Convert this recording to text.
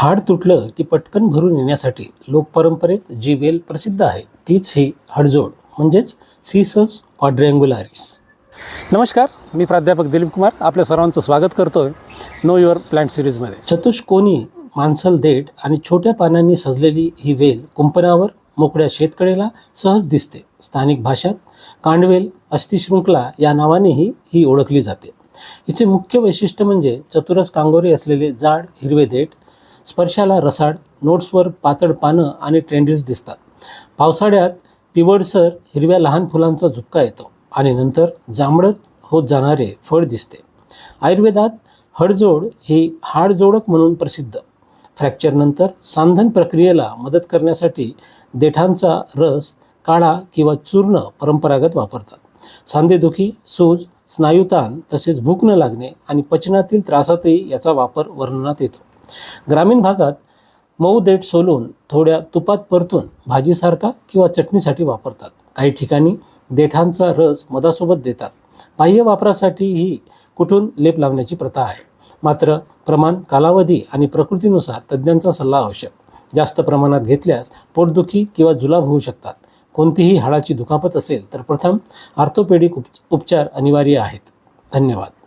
हाड तुटलं की पटकन भरून येण्यासाठी लोकपरंपरेत जी वेल प्रसिद्ध आहे तीच ही हाडजोड म्हणजेच सीसस क्वाड्रँग्युलारिस नमस्कार मी प्राध्यापक दिलीप कुमार. आपल्या सर्वांचं स्वागत करतोय नो युअर प्लांट सिरीजमध्ये चतुष्कोनी मांसल देठ आणि छोट्या पानांनी सजलेली ही वेल कुंपणावर मोकळ्या शेतकडेला सहज दिसते. स्थानिक भाषात कांडवेल अस्थिशृंखला या नावानेही ही ओळखली जाते. हिचे मुख्य वैशिष्ट्य म्हणजे चतुरस कांगोरे असलेले जाड हिरवे देठ स्पर्शाला रसाड नोट्सवर पातळ पानं आणि ट्रेंडीज दिसतात. पावसाळ्यात पिवळसर हिरव्या लहान फुलांचा झुपका येतो आणि नंतर जांभळत होत जाणारे फळ दिसते. आयुर्वेदात हडजोड ही हाडजोडक म्हणून प्रसिद्ध. फ्रॅक्चरनंतर सांधन प्रक्रियेला मदत करण्यासाठी देठांचा रस काळा किंवा चूर्ण परंपरागत वापरतात. सांधेदुखी सूज स्नायुताण तसेच भूक न लागणे आणि पचनातील त्रासातही याचा वापर वर्णनात येतो. ग्रामीण भागात मऊ देठ सोलून थोड्या तुपात परतून भाजीसारखा किंवा चटणीसाठी वापरतात. काही ठिकाणी देठांचा रस मधासोबत देतात. बाह्य वापरासाठीही कुठून लेप लावण्याची प्रथा आहे. मात्र प्रमाण कालावधी आणि प्रकृतीनुसार तज्ज्ञांचा सल्ला आवश्यक. जास्त प्रमाणात घेतल्यास पोटदुखी किंवा जुलाब होऊ शकतात. कोणतीही हाडाची दुखापत असेल तर प्रथम आर्थोपेडिक उप उपचार अनिवार्य आहेत. धन्यवाद.